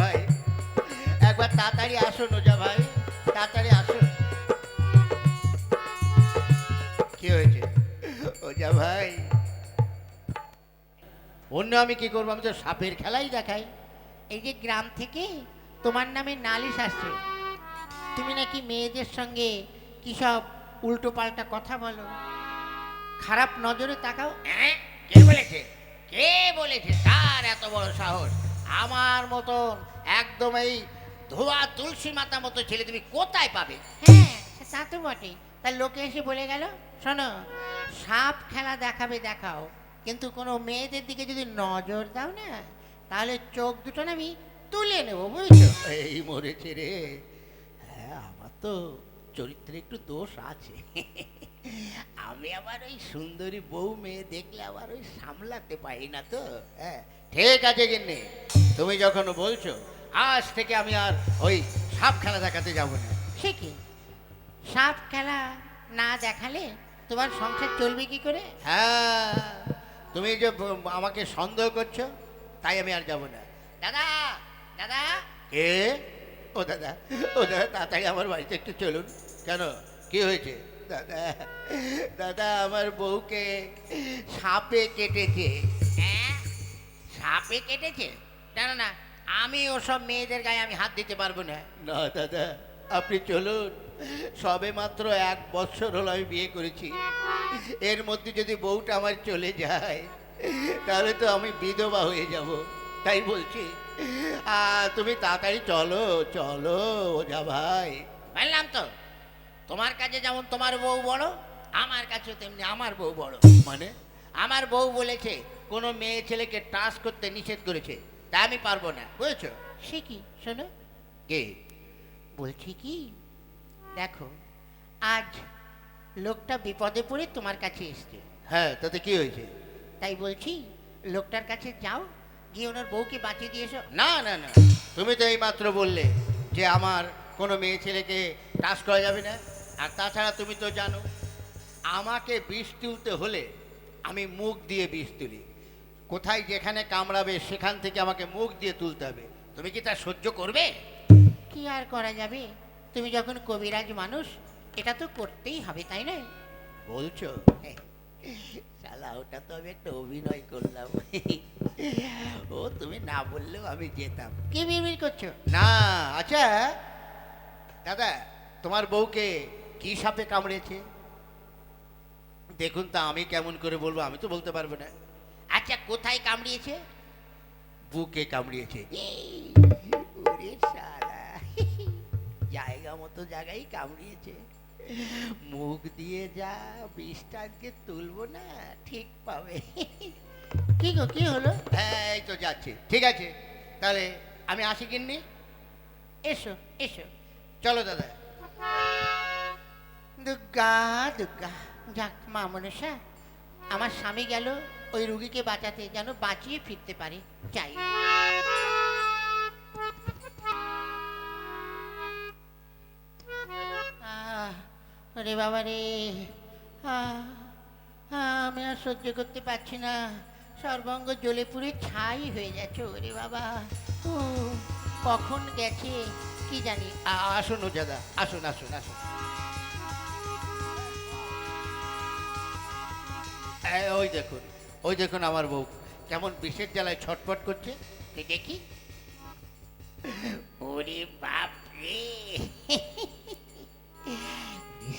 ভাই একবার তাড়াতাড়ি আসুন ওজা ভাই তাড়াতাড়ি আসুন। কি হয়েছে? ওজা ভাই। অন্য আমি কি করব? আমি তো সাপের খেলাই দেখাই। এই যে গ্রাম থেকে তোমার নামে নালিশ আসছে। তুমি নাকি মেয়েদের সঙ্গে কি সব উল্টো পাল্টা কথা বলো? খারাপ নজরে তাকাও। হ্যাঁ? কে বলেছে? কে বলেছে? কার এত বড় সাহস? আমার মতন একদম এই ধোয়া তুলসী মাতা মতো ছেলে তুমি কোথায় পাবে? হ্যাঁ তা তো বটে তা লোকে এসে বলে গেল শোনো সাপ খেলা দেখাবে দেখাও কিন্তু কোনো মেয়েদের দিকে যদি নজর দাও না তাহলে চোখ দুটো না আমি তুলে নেব বুঝছ? এই মরেছে রে। হ্যাঁ আমার তো চরিত্রে একটু দোষ আছে। আমি আবার ওই সুন্দরী বউ মেয়ে দেখলে আবার ওই সামলাতে পারি না তো হ্যাঁ? ঠিক আছে গিন্নি তুমি যখন বলছো আজ থেকে আমি আর ওই সাপ খেলা দেখাতে যাব না। সে কি? সাপ খেলা না দেখালে তোমার সংসার চলবে কি করে? হ্যাঁ তুমি যে আমাকে সন্দেহ করছ তাই আমি আর যাব না। দাদা দাদা। কে? ও দাদা ও দাদা তাড়াতাড়ি আমার বাড়িতে একটু চলুন। কেন? কি হয়েছে? দাদা দাদা আমার বউকে সাপে কেটেছে। হ্যাঁ? সাপে কেটেছে? জানো না আমি ওসব মেয়েদের গায়ে আমি হাত দিতে পারব না। না দাদা আপনি চলুন। সবে মাত্র এক বছর হলো আমি বিয়ে করেছি। এর মধ্যে যদি বউটা আমার চলে যায় তাহলে তো আমি বিধবা হয়ে যাব। তাই বলছি। তুমি তাড়াতাড়ি চলো চলো ওঝা ভাই। বললাম তো তোমার কাছে যেমন তোমার বউ বড় আমার কাছে তেমনি আমার বউ বড়। মানে? আমার বউ বলেছে কোনো মেয়ে ছেলেকে টাচ করতে নিষেধ করেছে তা আমি পারব না বুঝেছ? সে কি? শোনো। কে? বলছি কি? দেখো আজ লোকটা বিপদে পড়ে তোমার কাছে এসছে। হ্যাঁ তাতে কি হয়েছে? তাই বলছি লোকটার কাছে যাও গিয়ে ওনার বউকে বাঁচিয়ে দিয়ে এসো। না না না তুমি তো এই মাত্র বললে যে আমার কোনো মেয়ে ছেলেকে টাচ করা যাবে না। আর তাছাড়া তুমি তো জানো আমাকে বিষ তুলতে হলে আমি মুখ দিয়ে বিষ তুলি। কোথায় যেখানে কামড়াবে সেখান থেকে আমাকে মুখ দিয়ে তুলতে হবে। তুমি কি তা সহ্য করবে? কি আর করা যাবে? তুমি যখন কবিরাজ মানুষ এটা তো করতেই হবে তাই না বলছো? শালা ওটা তো আমি একটা অভিনয় করলাম। ও তুমি না বললেও আমি যেতাম। কি বিড়বিড় করছ? না আচ্ছা। দাদা তোমার বউকে কি সাপে কামড়েছে? দেখুন তা আমি কেমন করে বলব আমি তো বলতে পারব না। আচ্ছা কোথায় কামড়িয়েছে? বুকে কামড়িয়েছে। জায়গা মতো জায়গায় কামড়িয়েছে। মুখ দিয়ে যা বিষটা আজকে তুলবো না ঠিক পাবে। কি গো কি হলো? হ্যাঁ এই তো যাচ্ছে ঠিক আছে। তাহলে আমি আসি কিননি এসো এসো। চলো দাদা। দুর্গা দুর্গা যাক, মা মনসা, আমার স্বামী গেল, ওই রুগীকে বাঁচাতে যেন বাঁচিয়ে ফিরতে পারে। চাই ওরে বাবা রে। আমি আর সহ্য করতে পারছি না। সর্বঙ্গ জ্বলে পুড়ে ছাই হয়ে যাচ্ছে ওরে বাবা। কখন গেছে, কি জানি। আসুন দাদা আসুন আসুন আসুন। ওই দেখুন ওই দেখুন আমার বউ। কেমন বিষের জ্বালায় ছটফট করছে? তুই দেখি। ওরে বাপ রে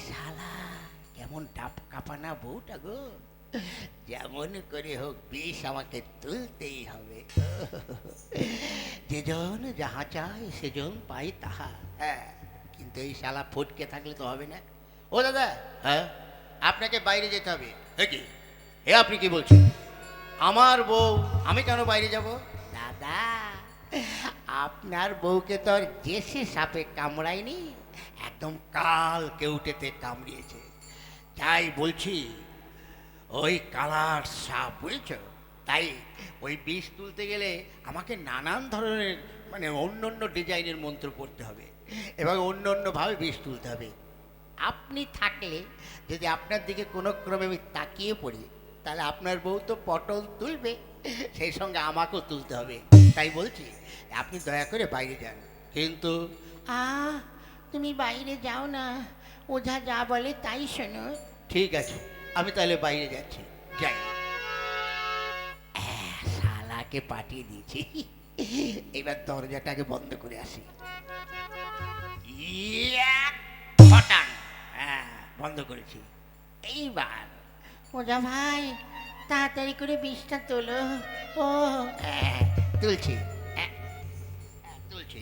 শালা কেমন ডাব কাঁপানা বউটা গো। যেমন করে হোক বিষ আমাকে তুলতেই হবে। যেজন যাহা চায় সেজন পাই তাহা। হ্যাঁ কিন্তু এই শালা ফটকে থাকলে তো হবে না। ও দাদা হ্যাঁ? আপনাকে বাইরে যেতে হবে। এ কি? এ আপনি কি বলছেন? আমার বউ, আমি কেন বাইরে যাব? দাদা, আপনার বউকে তো আর জেসে সাপে কামড়ায়নি, একদম কাল কেউটেতে কামড়িয়েছে। তাই বলছি, ওই কালার সাপ, বুঝছ? তাই ওই বিষ তুলতে গেলে আমাকে নানান ধরনের মানে অন্য অন্য ডিজাইনের মন্ত্র পড়তে হবে এবং অন্য অন্যভাবে বিষ তুলতে হবে। আপনি থাকলে যদি আপনার দিকে কোনো ক্রমে আমি তাকিয়ে পড়ি তাহলে আপনার বউ তো পটল তুলবে সেই সঙ্গে আমাকেও তুলতে হবে তাই বলছি আপনি দয়া করে বাইরে যান। কিন্তু আ তুমি বাইরে যাও না ওঝা যা বলে তাই শোনো। ঠিক আছে আমি তাহলে বাইরে যাচ্ছি যাই। শালাকে পাঠিয়ে দিয়েছি। এবার দরজাটাকে বন্ধ করে আসি। হ্যাঁ বন্ধ করেছি। এইবার। ওঝা ভাই তাড়াতাড়ি করে বিষটা তোলো। ও। তুলছি। তুলছি।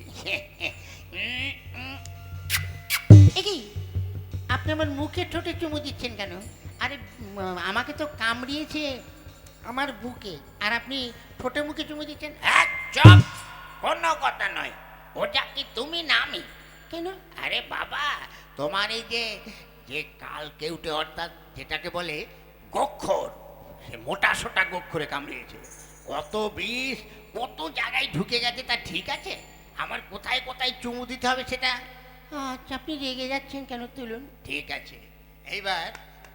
কি? আপনি আমার মুখে ঠোঁটে চুমু দিচ্ছেন কেন? আরে আমাকে তো কামড়িয়েছে আমার বুকে। আর আপনি ঠোঁটে মুখে চুমু দিচ্ছেন? চপ কোনো কথা নয়। ওটা কি তুমি না আমি? কেন? আরে বাবা তোমার এই যে যে কাল কেউটে অর্থাৎ যেটাকে বলে গক্ষর। সে মোটা সোটা গক্ষরে কামড়িয়েছে কত বিষ কত জায়গায় ঢুকে গেছে তা ঠিক আছে? আমার কোথায় কোথায় চুমু দিতে হবে সেটা? আচ্ছা আপনি রেগে যাচ্ছেন কেন তুলুন? ঠিক আছে। এইবার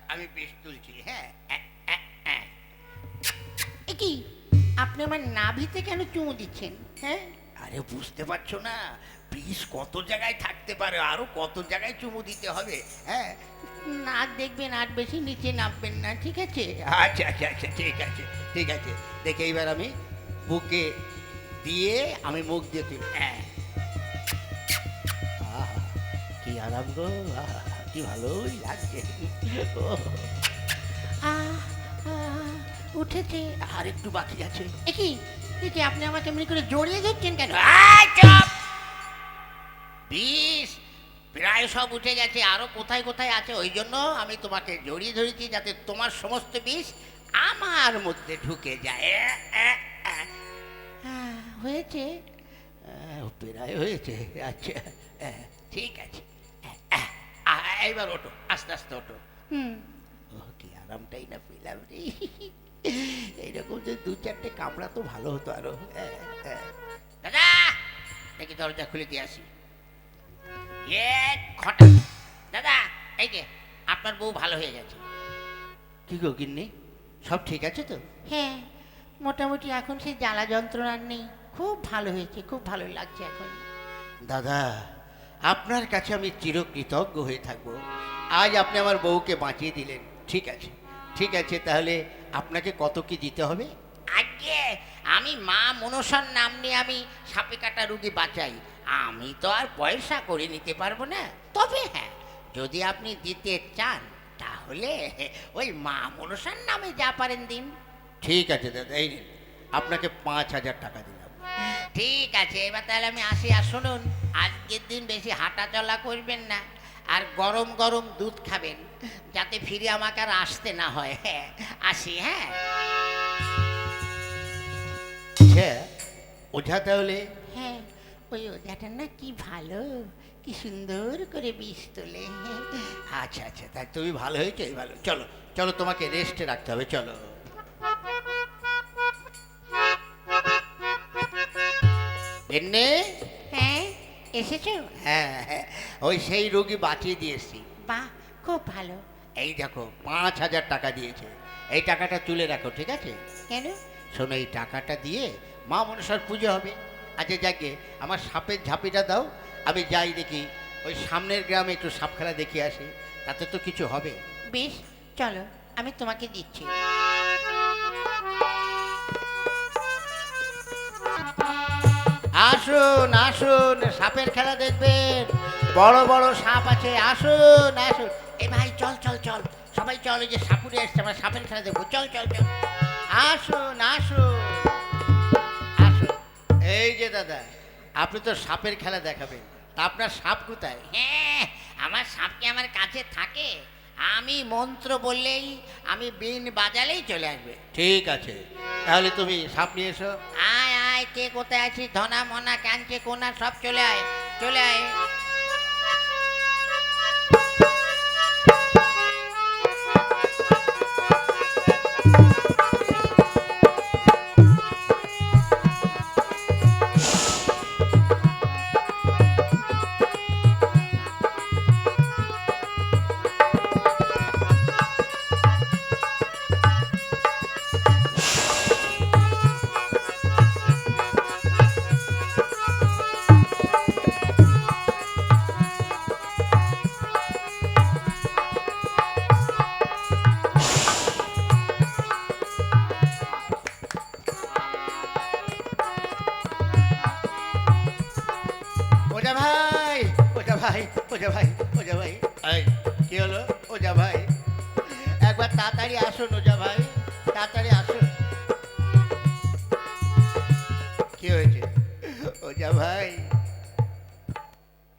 আমি বিষ তুলছি হ্যাঁ। কি? আপনি আমার নাভিতে কেন চুমু দিচ্ছেন? হ্যাঁ? আরে বুঝতে পারছ না বিষ কত জায়গায় থাকতে পারে আরও কত জায়গায় চুমু দিতে হবে হ্যাঁ? নাক দেখবেন আর বেশি নিচে নামবেন না ঠিক আছে? আচ্ছা আচ্ছা আচ্ছা ঠিক আছে ঠিক আছে। দেখে এইবার আমি বুকে দিয়ে আমি মুখ দিয়ে তুলি। হ্যাঁ। কি আরাম গো কি ভালোই লাগছে। ও, উঠেছে। আর একটু বাকি আছে। কি? কি আপনি আমাকে এমনি করে জড়িয়ে ধরছেন কেন! বিষ! প্রায় সব উঠে গেছে আরও কোথায় কোথায় আছে ওই জন্য আমি তোমাকে জড়িয়ে ধরেছি যাতে তোমার সমস্ত বিষ আমার মধ্যে ঢুকে যায়। হ্যাঁ, হয়েছে। আহ, প্রায় হয়েছে। আচ্ছা ঠিক আছে। এইবার ওটো আস্তে আস্তে ওটো হুম। কি আরামটাই না পেলাম রে। এইরকম যে দু চারটে কামড়া তো ভালো হতো আরও। হ্যাঁ, হ্যাঁ। দাদা দেখি দরজা খুলে দিয়ে আসি। এ ঘটা দাদা এই যে আপনার বউ ভালো হয়ে গেছে। কি গো গিন্নি? সব ঠিক আছে তো? হ্যাঁ মোটামুটি এখন সেই জ্বালা যন্ত্রণা নেই। খুব ভালো হয়েছে খুব ভালো লাগছে এখন। দাদা আপনার কাছে আমি চিরকৃতজ্ঞ হয়ে থাকব। আজ আপনি আমার বউকে বাঁচিয়ে দিলেন। ঠিক আছে। ঠিক আছে তাহলে আপনাকে কত কি দিতে হবে? আজকে আমি মা মনসার নাম নিয়ে আমি সাপে কাটা রুগী বাঁচাই। আমি তো আর পয়সা করে নিতে পারব না। তবে হ্যাঁ যদি আপনি দিতে চান তাহলে ওই মা মনসার নামে যা পারেন দিন। ঠিক আছে দাদা এই নিন। আপনাকে পাঁচ হাজার টাকা দিলাম। ঠিক আছে এবার তাহলে আমি আসি আর শুনুন আজকের দিন বেশি হাঁটা চলা করবেন না আর গরম গরম দুধ খাবেন যাতে ফিরে আমাকে আর আসতে না হয়। হ্যাঁ আসি হ্যাঁ। ওঝা তাহলে ওই ওজাটা না কি ভালো কি সুন্দর করে বিষ তোলে। আচ্ছা আচ্ছা তাই তুমি ভালো হয়েছো? ভালো। চলো চলো তোমাকে রেস্টে রাখতে হবে চলো। এনে হ্যাঁ এসেছ? হ্যাঁ হ্যাঁ। ওই সেই রোগী বাঁচিয়ে দিয়েছি বাহ খুব ভালো। এই দেখো পাঁচ হাজার টাকা দিয়েছে। এই টাকাটা তুলে রাখো ঠিক আছে? কেন? শোনো এই টাকাটা দিয়ে মা মনসার পুজো হবে। আচ্ছা যাকে আমার সাপের ঝাঁপিটা দাও আমি যাই দেখি। ওই সামনের গ্রামে একটু সাপ খেলা দেখে আসি তাতে তো কিছু হবে। বেশ চলো আমি তোমাকে দিচ্ছি। আসুন আসুন সাপের খেলা দেখবেন। বড় বড় সাপ আছে আসুন আসুন। এ ভাই চল চল চল। সবাই চল এই যে সাপুরে এসছে আমরা সাপের খেলা দেখব। চল চল চল। আসুন আসুন। এই যে দাদা আপনি তো সাপের খেলা দেখাবেন। তা আপনার সাপ কোথায়? হ্যাঁ আমার সাপ কি আমার কাছে থাকে? আমি মন্ত্র বললেই আমি বিন বাজালেই চলে আসবে। ঠিক আছে তাহলে তুমি সাপ নিয়ে এসো। আয় আয় কে কোথায় আছিস? ধনা মনা কাঞ্চে কোনা সব চলে আয় চলে আয়। ভাই, ওজা ভাই ওজা ভাই ওজা ভাই। এই, কি হলো? ওজা ভাই। একবার তাড়াতাড়ি আসুন, ওজা ভাই, তাড়াতাড়ি আসুন।